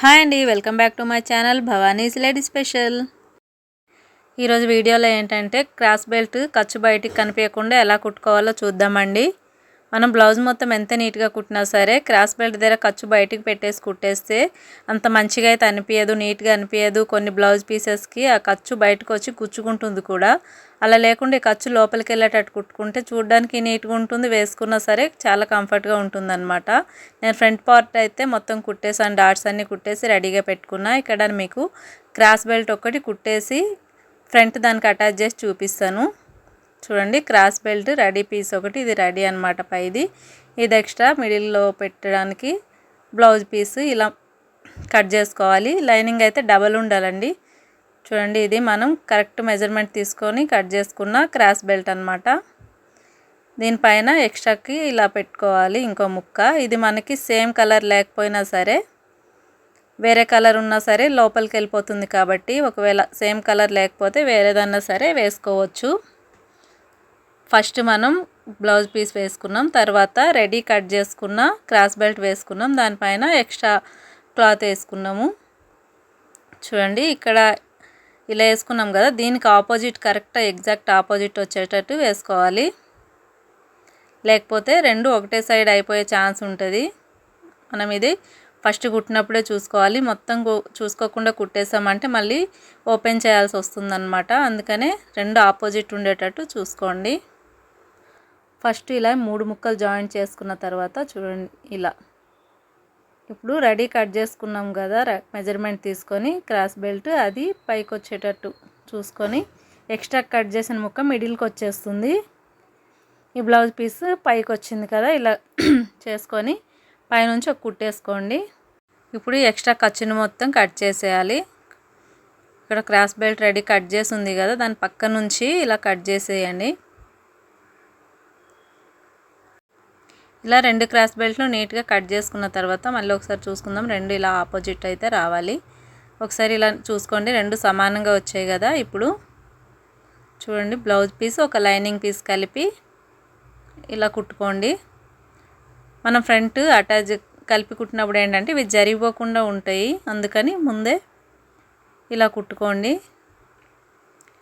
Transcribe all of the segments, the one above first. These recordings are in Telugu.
హాయ్ అండి welcome back to my channel Bhavani's lady special. ఈరోజు వీడియోలో ఏంటంటే క్రాస్ బెల్ట్ ఖర్చు బయటికి కనిపించకుండా ఎలా కుట్టుకోవాలో చూద్దామండి. మనం బ్లౌజ్ మొత్తం ఎంత నీట్గా కుట్టినా సరే క్రాస్ బెల్ట్ దగ్గర ఖర్చు బయటికి పెట్టేసి కుట్టేస్తే అంత మంచిగా అయితే అనిపించదు నీట్గా అనిపించదు కొన్ని బ్లౌజ్ పీసెస్కి ఆ ఖర్చు బయటకు వచ్చి గుచ్చుకుంటుంది కూడా. అలా లేకుండా ఈ ఖర్చు లోపలికి వెళ్ళేటట్టు కుట్టుకుంటే చూడడానికి నీట్గా ఉంటుంది వేసుకున్నా సరే చాలా కంఫర్ట్గా ఉంటుంది అనమాట నేను ఫ్రంట్ పార్ట్ అయితే మొత్తం కుట్టేసాను డాట్స్ అన్నీ కుట్టేసి రెడీగా పెట్టుకున్నా. ఇక్కడ మీకు క్రాస్ బెల్ట్ ఒకటి కుట్టేసి ఫ్రంట్ దానికి అటాచ్ చేసి చూపిస్తాను. చూడండి క్రాస్ బెల్ట్ రెడీ పీస్ ఒకటి ఇది రెడీ అనమాట పైది. ఇది ఎక్స్ట్రా మిడిల్లో పెట్టడానికి బ్లౌజ్ పీస్ ఇలా కట్ చేసుకోవాలి. లైనింగ్ అయితే డబల్ ఉండాలండి. చూడండి ఇది మనం కరెక్ట్ మెజర్మెంట్ తీసుకొని కట్ చేసుకున్న క్రాస్ బెల్ట్ అనమాట దీనిపైన ఎక్స్ట్రాకి ఇలా పెట్టుకోవాలి ఇంకో ముక్క. ఇది మనకి సేమ్ కలర్ లేకపోయినా సరే వేరే కలర్ ఉన్నా సరే లోపలికి వెళ్ళిపోతుంది కాబట్టి ఒకవేళ సేమ్ కలర్ లేకపోతే వేరేదన్నా సరే వేసుకోవచ్చు. ఫస్ట్ మనం బ్లౌజ్ పీస్ వేసుకున్నాం తర్వాత రెడీ కట్ చేసుకున్న క్రాస్ బెల్ట్ వేసుకున్నాం దానిపైన ఎక్స్ట్రా క్లాత్ వేసుకున్నాము. చూడండి ఇక్కడ ఇలా వేసుకున్నాం కదా దీనికి ఆపోజిట్ కరెక్ట్ ఎగ్జాక్ట్ ఆపోజిట్ వచ్చేటట్టు వేసుకోవాలి. లేకపోతే రెండు ఒకటే సైడ్ అయిపోయే ఛాన్స్ ఉంటుంది. మనం ఇది ఫస్ట్ కుట్టినప్పుడే చూసుకోవాలి. మొత్తం చూసుకోకుండా కుట్టేసామంటే మళ్ళీ ఓపెన్ చేయాల్సి వస్తుందన్నమాట. అందుకనే రెండు ఆపోజిట్ ఉండేటట్టు చూసుకోండి. ఫస్ట్ ఇలా మూడు ముక్కలు జాయింట్ చేసుకున్న తర్వాత చూడండి ఇలా. ఇప్పుడు రెడీ కట్ చేసుకున్నాం కదా మెజర్మెంట్ తీసుకొని క్రాస్ బెల్ట్ అది పైకి వచ్చేటట్టు చూసుకొని ఎక్స్ట్రా కట్ చేసిన ముక్క మిడిల్కి వచ్చేస్తుంది. ఈ బ్లౌజ్ పీస్ పైకి వచ్చింది కదా ఇలా చేసుకొని పైనుంచి ఒక కుట్టేసుకోండి. ఇప్పుడు ఎక్స్ట్రా ఖర్చుని మొత్తం కట్ చేసేయాలి. ఇక్కడ క్రాస్ బెల్ట్ రెడీ కట్ చేసి ఉంది కదా దాని పక్క నుంచి ఇలా కట్ చేసేయండి. ఇలా రెండు క్రాస్ బెల్ట్లు నీట్గా కట్ చేసుకున్న తర్వాత మళ్ళీ ఒకసారి చూసుకుందాం. రెండు ఇలా ఆపోజిట్ అయితే రావాలి. ఒకసారి ఇలా చూసుకోండి. రెండు సమానంగా వచ్చాయి కదా ఇప్పుడు. చూడండి బ్లౌజ్ పీస్ ఒక లైనింగ్ పీస్ కలిపి ఇలా కుట్టుకోండి. మనం ఫ్రంట్ అటాచ్ కలిపి కుట్టినప్పుడు ఏంటంటే ఇవి జరిగిపోకుండా ఉంటాయి. అందుకని ముందే ఇలా కుట్టుకోండి.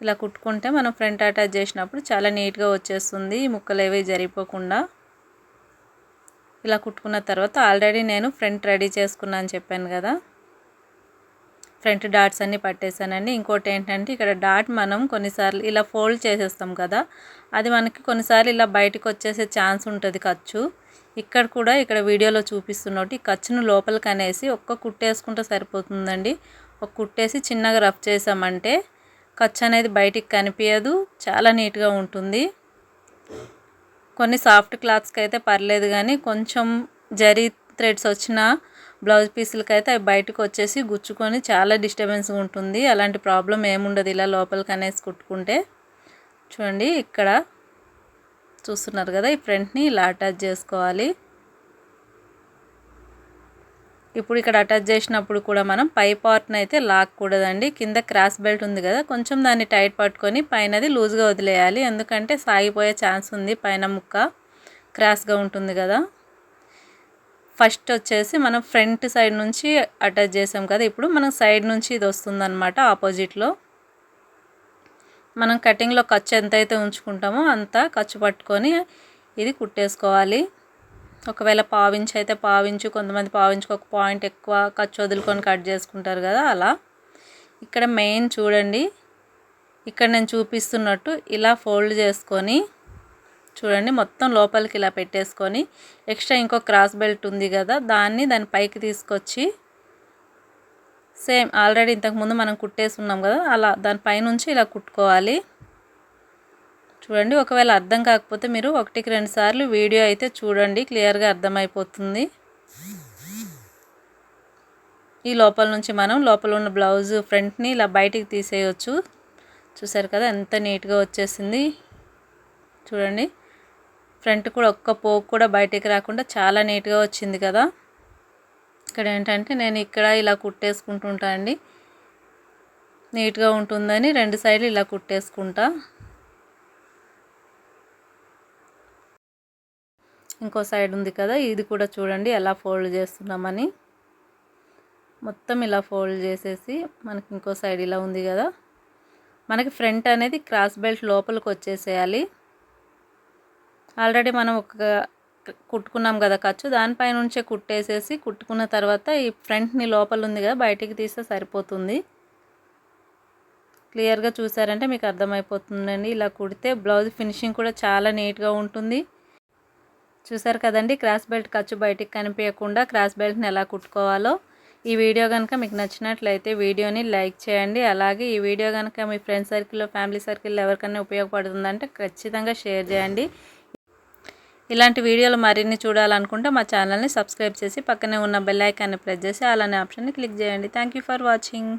ఇలా కుట్టుకుంటే మనం ఫ్రంట్ అటాచ్ చేసినప్పుడు చాలా నీట్గా వచ్చేస్తుంది. ముక్కలు ఏవి జరిగిపోకుండా. ఇలా కుట్టుకున్న తర్వాత ఆల్రెడీ నేను ఫ్రంట్ రెడీ చేసుకున్నాను చెప్పాను కదా. ఫ్రంట్ డాట్స్ అన్నీ పట్టేశానండి. ఇంకోటి ఏంటంటే ఇక్కడ డాట్ మనం కొన్నిసార్లు ఇలా ఫోల్డ్ చేసేస్తాం కదా. అది మనకి కొన్నిసార్లు ఇలా బయటకు వచ్చేసే ఛాన్స్ ఉంటుంది ఖర్చు. ఇక్కడ కూడా ఇక్కడ వీడియోలో చూపిస్తున్నట్టు ఈ ఖర్చును లోపలికి అనేసి ఒక్క కుట్టేసుకుంటే సరిపోతుందండి. ఒక కుట్టేసి చిన్నగా రఫ్ చేసామంటే ఖర్చు అనేది బయటికి కనిపించదు. చాలా నీట్గా ఉంటుంది. కొన్ని సాఫ్ట్ క్లాత్స్కి అయితే పర్లేదు కానీ కొంచెం జరీ థ్రెడ్స్ వచ్చిన బ్లౌజ్ పీసులకి అయితే అవి బయటకు వచ్చేసి గుచ్చుకొని చాలా డిస్టర్బెన్స్ ఉంటుంది. అలాంటి ప్రాబ్లం ఏముండదు ఇలా లోపలికి అనేసి కుట్టుకుంటే. చూడండి ఇక్కడ చూస్తున్నారు కదా ఈ ఫ్రంట్ని ఇలా అటాచ్ చేసుకోవాలి. ఇప్పుడు ఇక్కడ అటాచ్ చేసినప్పుడు కూడా మనం పై పార్ట్ని అయితే లాక్కూడదండి కింద క్రాస్ బెల్ట్ ఉంది కదా కొంచెం దాన్ని టైట్ పట్టుకొని పైనది లూజ్గా వదిలేయాలి. ఎందుకంటే సాగిపోయే ఛాన్స్ ఉంది పైన ముక్క క్రాస్గా ఉంటుంది కదా. ఫస్ట్ వచ్చేసి మనం ఫ్రంట్ సైడ్ నుంచి అటాచ్ చేసాం కదా ఇప్పుడు మనం సైడ్ నుంచి ఇది వస్తుందన్నమాట ఆపోజిట్లో మనం కటింగ్లో ఖర్చు ఎంతైతే ఉంచుకుంటామో అంత ఖర్చు పట్టుకొని ఇది కుట్టేసుకోవాలి. ఒకవేళ పావించి అయితే పావించు కొంతమంది పావించుకు ఒక పాయింట్ ఎక్కువ ఖర్చు వదులుకొని కట్ చేసుకుంటారు కదా అలా. ఇక్కడ మెయిన్ చూడండి. ఇక్కడ నేను చూపిస్తున్నట్టు ఇలా ఫోల్డ్ చేసుకొని చూడండి మొత్తం లోపలికి ఇలా పెట్టేసుకొని ఎక్స్ట్రా ఇంకో క్రాస్ బెల్ట్ ఉంది కదా దాన్ని దాని పైకి తీసుకొచ్చి సేమ్ ఆల్రెడీ ఇంతకుముందు మనం కుట్టేసుకున్నాం కదా అలా దానిపైనుంచి ఇలా కుట్టుకోవాలి. చూడండి ఒకవేళ అర్థం కాకపోతే మీరు ఒకటికి రెండు సార్లు వీడియో అయితే చూడండి క్లియర్గా అర్థమైపోతుంది. ఈ లోపల నుంచి మనం లోపల ఉన్న బ్లౌజ్ ఫ్రంట్ని ఇలా బయటికి తీసేయచ్చు. చూసారు కదా ఎంత నీట్గా వచ్చేసింది. చూడండి ఫ్రంట్ కూడా ఒక్క పోకు కూడా బయటికి రాకుండా చాలా నీట్గా వచ్చింది కదా. ఇక్కడ ఏంటంటే నేను ఇక్కడ ఇలా కుట్టేసుకుంటుంటా అండి. నీట్గా ఉంటుందని రెండు సైడ్లు ఇలా కుట్టేసుకుంటా. ఇంకో సైడ్ ఉంది కదా ఇది కూడా చూడండి ఎలా ఫోల్డ్ చేస్తున్నామని. మొత్తం ఇలా ఫోల్డ్ చేసేసి మనకి ఇంకో సైడ్ ఇలా ఉంది కదా. మనకి ఫ్రంట్ అనేది క్రాస్ బెల్ట్ లోపలికి వచ్చేసేయాలి. ఆల్రెడీ మనం ఒక కుట్టుకున్నాం కదా ఖర్చు దానిపై నుంచే కుట్టేసేసి కుట్టుకున్న తర్వాత ఈ ఫ్రంట్ని లోపల ఉంది కదా బయటికి తీస్తే సరిపోతుంది. క్లియర్గా చూసారంటే మీకు అర్థమైపోతుందండి. ఇలా కుడితే బ్లౌజ్ ఫినిషింగ్ కూడా చాలా నీట్గా ఉంటుంది. చూసారు కదండి క్రాస్ బెల్ట్ ఖర్చు బయటికి కనిపించకుండా క్రాస్ బెల్ట్ని ఎలా కుట్టుకోవాలో. ఈ వీడియో కనుక మీకు నచ్చినట్లయితే వీడియోని లైక్ చేయండి. అలాగే ఈ వీడియో కనుక మీ ఫ్రెండ్ సర్కిల్లో ఫ్యామిలీ సర్కిల్లో ఎవరికైనా ఉపయోగపడుతుందంటే ఖచ్చితంగా షేర్ చేయండి. ఇలాంటి వీడియోలు మరిన్ని చూడాలనుకుంటే మా ఛానల్ని సబ్స్క్రైబ్ చేసి పక్కనే ఉన్న బెల్ ఐకాన్ని ప్రెస్ చేసి అలానే ఆప్షన్ని క్లిక్ చేయండి. Thank for watching.